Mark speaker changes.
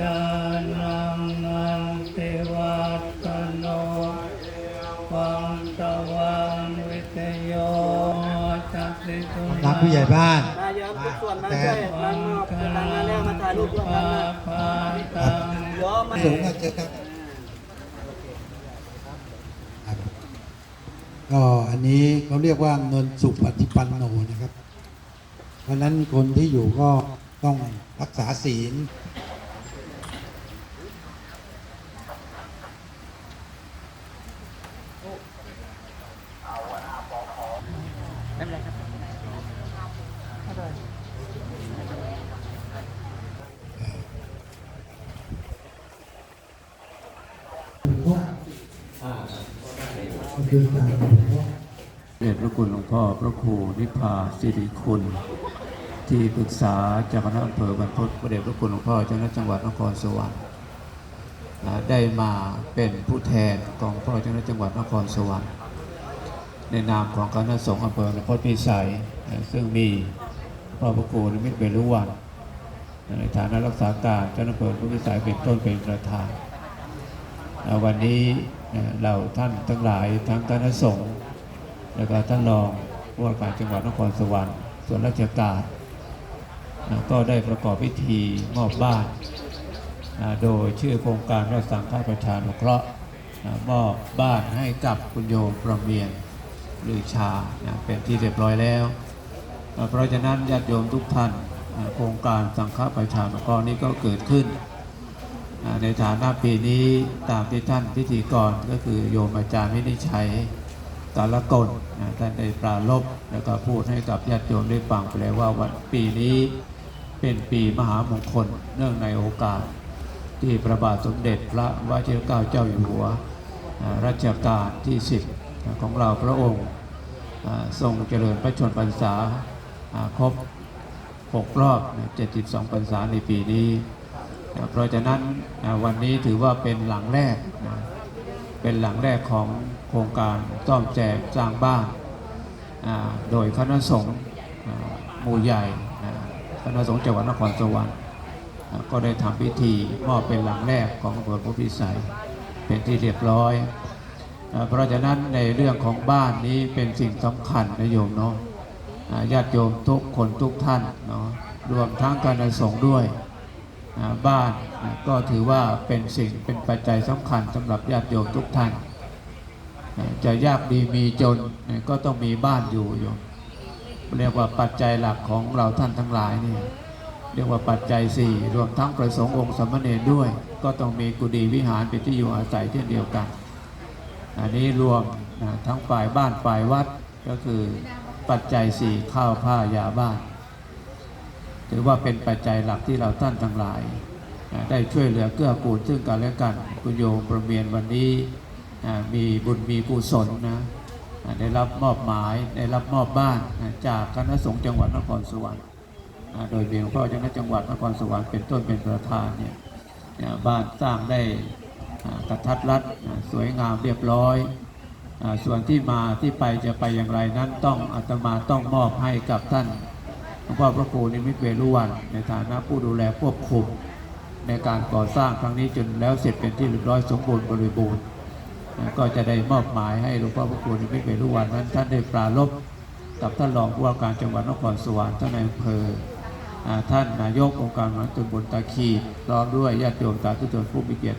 Speaker 1: ยานังนันติวัตโนวังตวังวิทโยจักสิตุ
Speaker 2: รักผู้ใหญ่บ้าน
Speaker 3: มาเยอะทุกส่วนมา
Speaker 2: แต่
Speaker 3: ช่วยมามอบกำลังมาแล้วมาถ่ายรูปร่วมกันนะ
Speaker 1: พาตัง
Speaker 3: ยอมมา
Speaker 2: สูงอาจจะครับครับก็อันนี้เขาเรียกว่าเงินสุปฏิปันโนนะครับ เพราะฉะนั้นคนที่อยู่ก็ต้องรักษาศีล
Speaker 3: ไม่เป็นไรครับไม่เป็นไร
Speaker 4: เดชพระคุณหลวงพ่อพระครูนิพพาสิริคุณ ที่ปรึกษาจากคณะอำเภอบรรพตพระเดชพระคุณหลวงพ่อเจ้าหน้าจังหวัดนครสวรรค์ได้มาเป็นผู้แทนของพ่อเจ้าหน้าจังหวัดนครสวรรค์ ในนามของคณะสงฆ์อำเภอบรรพตพิสัย ซึ่งมีพ่อพระครูนิมิตเบรุวันในฐานะรักษาการเจ้าหน้าที่อำเภอพิสัยเป็นต้นเป็นประธาน วันนี้เราท่านทั้งหลายทั้งคณะสงฆ์แล้วก็ท่านรองผู้ว่าการจังหวัดนครสวรรค์ส่วนราชการก็ได้ประกอบพิธีมอบบ้าน โดยชื่อโครงการรักสังฆประชานุเคราะห์มอบบ้านให้กับคุณโยมประเมียน หรือชานะเป็นที่เรียบร้อยแล้ว เพราะฉะนั้นญาติโยมทุกท่านโครงการสังฆประชานุเคราะห์นี้ก็เกิดขึ้น ในฐานะปีนี้ตามที่ท่านพิธีกรก็คือโยมอาจารย์วินิจฉัยกาละกลนท่านได้ปราลบแล้วก็พูดให้กับญาติโยมได้ฟังไปแล้วว่าวันปีนี้เป็นปีมหามงคลเนื่องในโอกาส ที่พระบาทสมเด็จพระวชิรเกล้าเจ้าอยู่หัวรัชกาลที่ 10 ของเราพระองค์ทรงเจริญพระชนพรรษาครบ 6 รอบ 72 พรรษาในปีนี้ เพราะฉะนั้นวันนี้ถือว่าเป็นหลังแรก เป็นหลังแรกของโครงการซ่อมแจมสร้างบ้านโดยคณะสงฆ์หมู่ใหญ่คณะสงฆ์จังหวัดนครสวรรค์ก็ได้ทำพิธีมอบเป็นหลังแรกของอำเภอพระพิสัยเป็นที่เรียบร้อย เพราะฉะนั้นในเรื่องของบ้านนี้เป็นสิ่งสำคัญนะโยมเนาะญาติโยมทุกคนทุกท่านเนาะรวมทั้งคณะสงฆ์ด้วยบ้านก็ถือว่าเป็นสิ่งเป็นปัจจัยสำคัญสำหรับญาติโยมทุกท่าน จะยากดีมีจนก็ต้องมีบ้านอยู่โยมเรียกว่าปัจจัยหลักของเราท่านทั้งหลายนี่เรียกว่าปัจจัยสี่รวมทั้งประสงค์องค์สมเณรด้วย ก็ต้องมีกุฏิวิหารเป็นที่อยู่อาศัยเช่นเดียวกัน อันนี้รวมนะทั้งฝ่ายบ้านฝ่ายวัดก็คือปัจจัยสี่ข้าวผ้ายาบ้าน ถือว่าเป็นปัจจัยหลักที่เราท่านทั้งหลายได้ช่วยเหลือเกื้อกูลซึ่งกันและกันคุณโยมประเมียนวันนี้มีบุญมีกุศลนะได้รับมอบหมายได้รับมอบบ้านจากคณะสงฆ์จังหวัดนครสวรรค์โดยมีหลวงพ่อเจ้าคณะจังหวัดนครสวรรค์เป็นต้นเป็นประธานเนี่ยบ้านสร้างได้ กระทัดรัดสวยงามเรียบร้อย ส่วนที่มาที่ไปจะไปอย่างไรนั้นต้องอาตมาต้องมอบให้กับท่านหลวงพ่อพระครูนิมิตเวรุวัน ในฐานะผู้ดูแลควบคุม ในการก่อสร้างครั้งนี้จนแล้วเสร็จเป็นที่เรียบร้อยสมบูรณ์บริบูรณ์ก็จะได้มอบหมายให้หลวงพ่อพระครูนิมิตเวรุวันนั้น ท่านได้ปราลบกับท่านรองผู้ว่าการจังหวัดนครสวรรค์ท่านนายอำเภอท่านนายกองค์การมหาส่วนบลตาคีพร้อมด้วยญาติโยมสาธุชนผู้มีเกียรติ